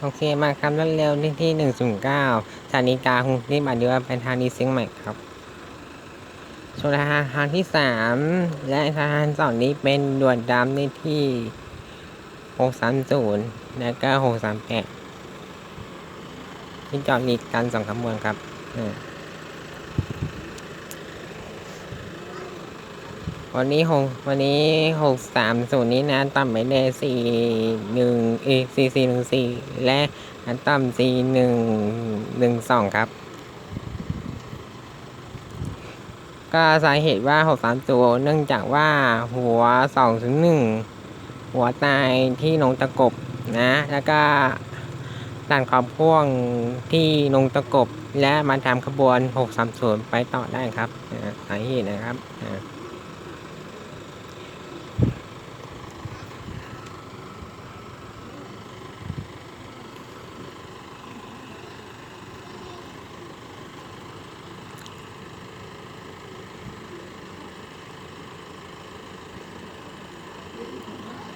โอเคมาครับรถเร็วที่ที่หนึ่งศูนย์เก้าสถานีกลางกรุงเทพอานครเป็นทางดีเชียงใหม่ครับส่วนทางที่สามและทางสองนี้เป็นด่วนดำในที่หกสามศูนย์และก็หกสามแปดที่จอดมีกันสองขบวนครับอ่า วันนี้หกวันนี้หกสามศูนย์นี้นะต่ำไปได้สี่หนึ่งเอสี่สี่หนึ่งสี่และอันต่ำสี่หนึ่งหนึ่งสองครับ ก็สาเหตุว่าหกสามตัวเนื่องจากว่าหัวสองถึงหนึ่งหัวตายที่นงตะกบนะ แล้วก็ด่านขอบพ่วงที่นงตะกบ และมาทำขบวน 630 ไปต่อได้ครับสาเหตุนะครับ อ่า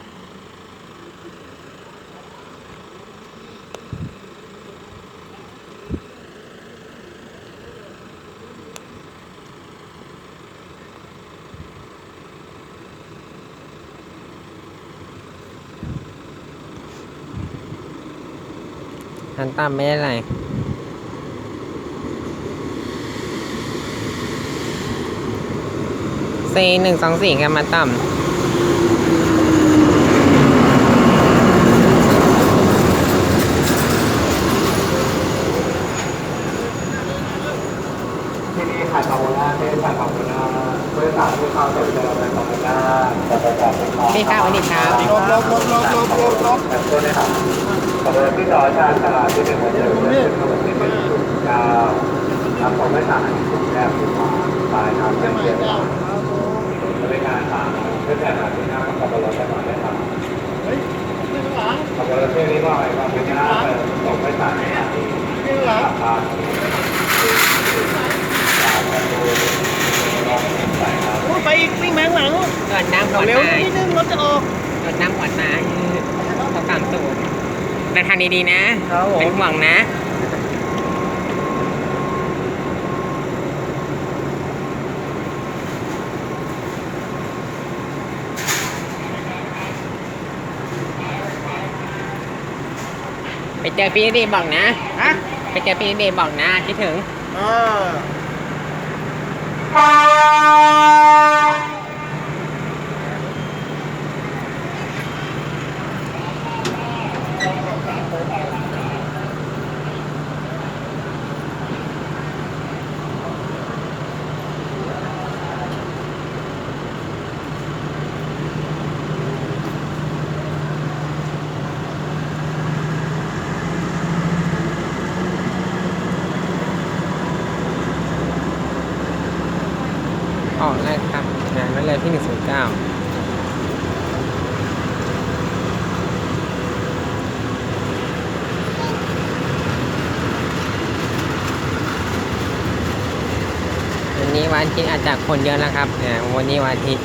อันต่ำไม่ได้ไรซีหนึ่งสองสี่กันมาต่ำ ที่นี่ขายคาโบนาเส้นขายคาโบนาบริษัทที่เขาจะเป็นอะไรคาโบนาจะประกอบเป็นพี่ครับวันนี้ครับลบลบลบลบลบลบลบแต่ตัวนี้ครับขอบวนที่ต่อชาญตลาดที่เป็นหัวใจเป็นขบวนที่เป็นจุดยาวทำของไม่ต่างจุดแรกจุดมาปลายทางเป็นเดียวกันบริการต่างเพื่อแต่ละที่นั่งขบวนรถจะมาได้ครับขบวนรถที่นี้ว่าอะไรว่าเป็นหน้าของไม่ต่างในที่ราคาไปอีกวิ่งแมงหลัง เกิ ดน้ำก่อนเร็วตายนิดนึงรถจะออกเกิดน้ำก่อนตายหกสามศูนย์เดินทางดีๆนะครับผมเป็นห่วงนะไปเจอพี่ดีบอกนะ ฮะ ไปเจอพี่ดีบอกนะคิดถึง เออออกแล้วครับงานนั้น เลยที่หนึ่งศูนย์เก้าวันนี้วันอาทิตย์อาจจะคนเยอะนะครับวันนี้วันอาทิตย์